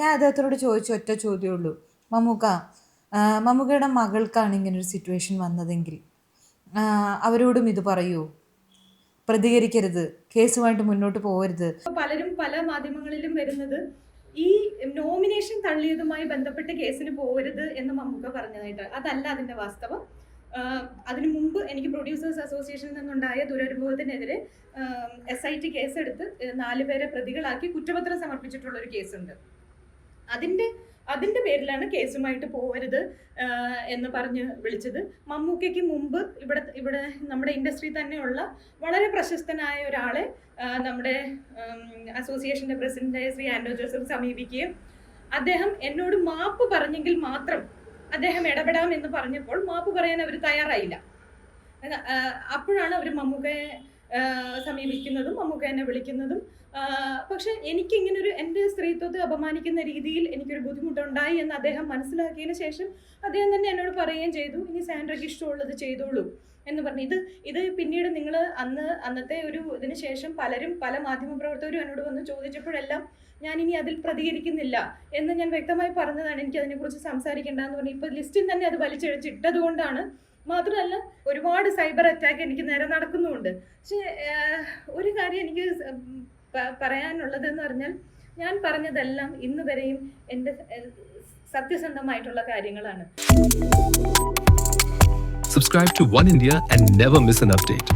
ഞാൻ അദ്ദേഹത്തിനോട് ചോദിച്ച ഒറ്റ ചോദ്യമേ ഉള്ളൂ മമ്മൂക്ക മമ്മൂക്കയുടെ മകൾക്കാണ് ഇങ്ങനൊരു സിറ്റുവേഷൻ വന്നതെങ്കിൽ അവരോടും ഇത് പറയൂ. പ്രതികരിക്കരുത്. കേസുമായിട്ട് മുന്നോട്ട് പോകരുത്. പലരും പല മാധ്യമങ്ങളിലും വരുന്നത് ഈ നോമിനേഷൻ തള്ളിയതുമായി ബന്ധപ്പെട്ട് കേസിന് പോകരുത് എന്ന് മമ്മൂക്ക പറഞ്ഞതായിട്ട്. അതല്ല അതിന്റെ വാസ്തവം. അതിനു മുമ്പ് എനിക്ക് പ്രൊഡ്യൂസേഴ്സ് അസോസിയേഷനിൽ നിന്നുണ്ടായ ദുരനുഭവത്തിനെതിരെ എസ് ഐ ടി കേസെടുത്ത് നാലുപേരെ നാല് പേരെ പ്രതികളാക്കി കുറ്റപത്രം സമർപ്പിച്ചിട്ടുള്ള ഒരു കേസുണ്ട്. അതിന്റെ അതിന്റെ പേരിലാണ് കേസുമായിട്ട് പോകരുത് എന്ന് പറഞ്ഞ് വിളിച്ചത്. മമ്മൂക്കയ്ക്ക് മുമ്പ് ഇവിടെ ഇവിടെ നമ്മുടെ ഇൻഡസ്ട്രി തന്നെയുള്ള വളരെ പ്രശസ്തനായ ഒരാളെ നമ്മുടെ അസോസിയേഷന്റെ പ്രസിഡന്റായ ശ്രീ ആൻഡോ ജോസഫ് സമീപിക്കുകയും അദ്ദേഹം എന്നോട് മാപ്പ് പറഞ്ഞെങ്കിൽ മാത്രം അദ്ദേഹം ഇടപെടാം എന്ന് പറഞ്ഞപ്പോൾ മാപ്പ് പറയാൻ അവർ തയ്യാറായില്ല. അപ്പോഴാണ് അവർ മമ്മൂക്കയെ സമീപിക്കുന്നതും മമ്മൂക്ക എന്നെ വിളിക്കുന്നതും. പക്ഷെ എനിക്ക് ഇങ്ങനെ ഒരു എന്റെ സ്ത്രീത്വത്തെ അപമാനിക്കുന്ന രീതിയിൽ എനിക്കൊരു ബുദ്ധിമുട്ടുണ്ടായി എന്ന് അദ്ദേഹം മനസ്സിലാക്കിയതിന് ശേഷം അദ്ദേഹം തന്നെ എന്നോട് പറയുകയും ചെയ്തു. ഇനി സാൻഡ്രയ്ക്ക് ഇഷ്ടമുള്ളത് ചെയ്തോളൂ. എന്ന് പറഞ്ഞു. ഇത് ഇത് പിന്നീട് നിങ്ങൾ അന്ന് അന്നത്തെ ഒരു ഇതിന് ശേഷം പലരും പല മാധ്യമപ്രവർത്തകരും എന്നോട് വന്ന് ചോദിച്ചപ്പോഴെല്ലാം ഞാൻ ഇനി അതിൽ പ്രതികരിക്കുന്നില്ല എന്ന് ഞാൻ വ്യക്തമായി പറഞ്ഞതാണ്. എനിക്ക് അതിനെക്കുറിച്ച് സംസാരിക്കേണ്ടതെന്ന് പറഞ്ഞു. ഇപ്പോൾ ലിസ്റ്റിൽ തന്നെ അത് വലിച്ചഴിച്ചിട്ടത് കൊണ്ടാണ് മാത്രമല്ല ഒരുപാട് സൈബർ അറ്റാക്ക് എനിക്ക് നേരെ നടക്കുന്നുമുണ്ട് പക്ഷേ ഒരു കാര്യം എനിക്ക് പറയാനുള്ളതെന്ന് പറഞ്ഞാൽ ഞാൻ പറഞ്ഞതെല്ലാം ഇന്ന് വരെയും എന്റെ സത്യസന്ധമായിട്ടുള്ള കാര്യങ്ങളാണ് Subscribe to One India and never miss an update.